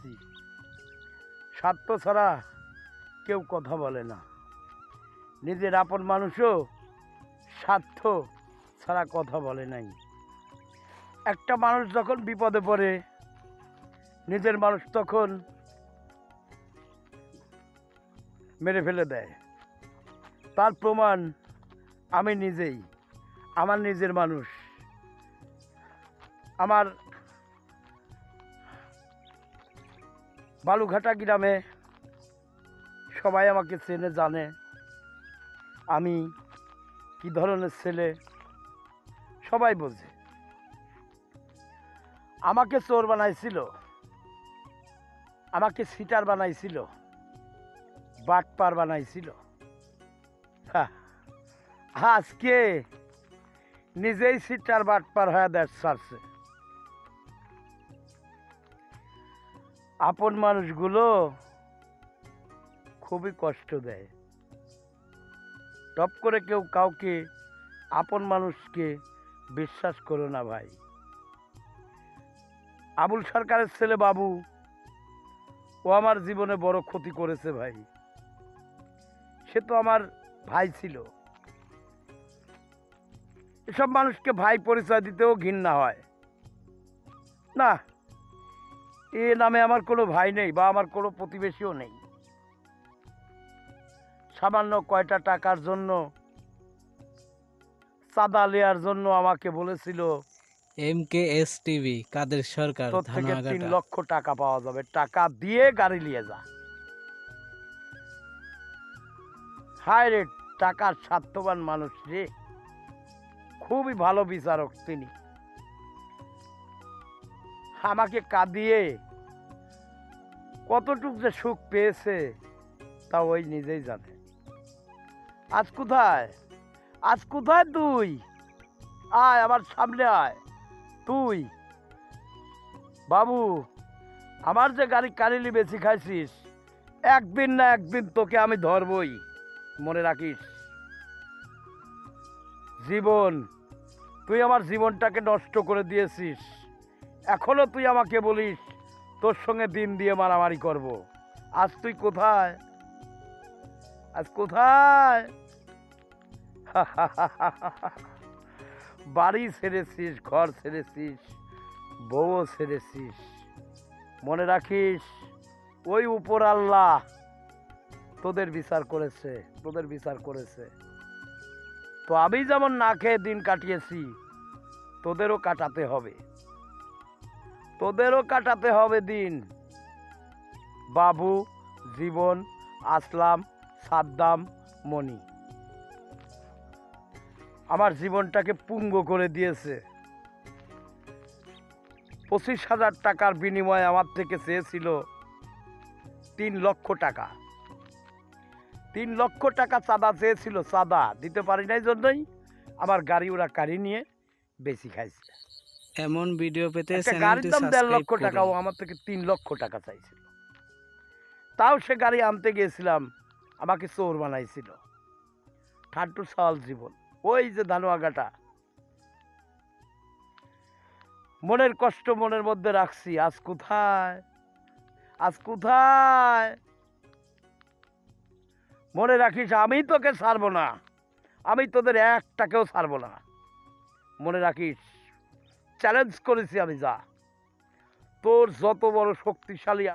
আসছি স্বার্থ ছাড়া কেউ কথা বলে না। নিজের আপন মানুষও স্বার্থ ছাড়া কথা বলে নাই। একটা মানুষ যখন বিপদে পড়ে, নিজের মানুষ তখন মেরে ফেলে দেয়। তার প্রমাণ আমি নিজেই, আমার নিজের মানুষ, আমার বালুঘাটা গ্রামে সবাই আমাকে চেনে, জানে। আমি কি ধরনের ছেলে, সবাই বোঝে। আমাকে চোর বানাইছিল, আমাকে সিটার বানাইছিল, বাটপার বানাইছিল। আজকে নিজেই সিটার বাটপার হয়ে দেশ ছাড়ছে। আপন মানুষগুলো খুবই কষ্ট দেয়। টপ করে কেউ কাউকে আপন মানুষকে বিশ্বাস করো না ভাই। আবুল সরকারের ছেলে বাবু, ও আমার জীবনে বড় ক্ষতি করেছে ভাই। সে তো আমার ভাই ছিল। এসব মানুষকে ভাই পরিচয় দিতেও ঘৃণা হয়। না এ নামে আমার কোনো ভাই নেই বা আমার কোনো প্রতিবেশীও নেই। সামান্য কয়টা টাকার জন্য চাঁদা নেওয়ার জন্য আমাকে বলেছিল M K S TV Kader Sarkar তোর থেকে তিন লক্ষ টাকা পাওয়া যাবে। টাকা দিয়ে গাড়ি নিয়ে যা। হায় রে টাকার স্বার্থবান মানুষ রে। খুবই ভালো বিচারক তিনি। আমাকে কাঁদিয়ে কতটুক যে সুখ পেয়েছে, তা ওই নিজেই জানে। আজ কোথায়? আজ কোথায় তুই? আয় আমার সামনে আয়। তুই, বাবু, আমার যে গাড়ি কারিলি বেশি খাইছিস, একদিন না একদিন তোকে আমি ধরবই, মনে রাখিস। জীবন, তুই আমার জীবনটাকে নষ্ট করে দিয়েছিস। এখনও তুই আমাকে বলিস, তোর সঙ্গে দিন দিয়ে মারামারি করব। আজ তুই কোথায়? আজ কোথায়? বাড়ি ছেড়েছিস, ঘর ছেড়েছিস বউও ছেড়েছিস, মনে রাখিস, ওই উপর আল্লাহ তোদের বিচার করেছে, তোদের বিচার করেছে। তো আমি যেমন না খেয়ে দিন কাটিয়েছি, তোদেরও কাটাতে হবে। তোদেরও কাটাতে হবে দিন। বাবু, জীবন, আসলাম, সাদ্দাম, মণি। আমার জীবনটাকে পুঙ্গ করে দিয়েছে। পঁচিশ হাজার টাকার বিনিময়ে আমার থেকে চেয়েছিল তিন লক্ষ টাকা। তিন লক্ষ টাকা চাঁদা চেয়েছিল, চাঁদা। দিতে পারি নাই জন্যই আমার গাড়ি ওরা গাড়ি নিয়ে বেশি খাইছে। এমন ভিডিও পেতে গাড়ির দাম দেড় লক্ষ টাকা ও আমার থেকে তিন লক্ষ টাকা চাইছিল। তাও সে গাড়ি আনতে গিয়েছিলাম আমাকে চোর বানাইছিল। ঠাট্টু সাল জীবন। ওই যে ধানুয়াগাটা মনের কষ্ট মনের মধ্যে রাখছি আজ কোথায়? আজ কোথায়? মনে রাখিস আমি তোকে ছাড়বো না। আমি তোদের এক টাকাও ছাড়বো না। মনে রাখিস চ্যালেঞ্জ করেছি আমি যা। তোর যত বড় শক্তিশালী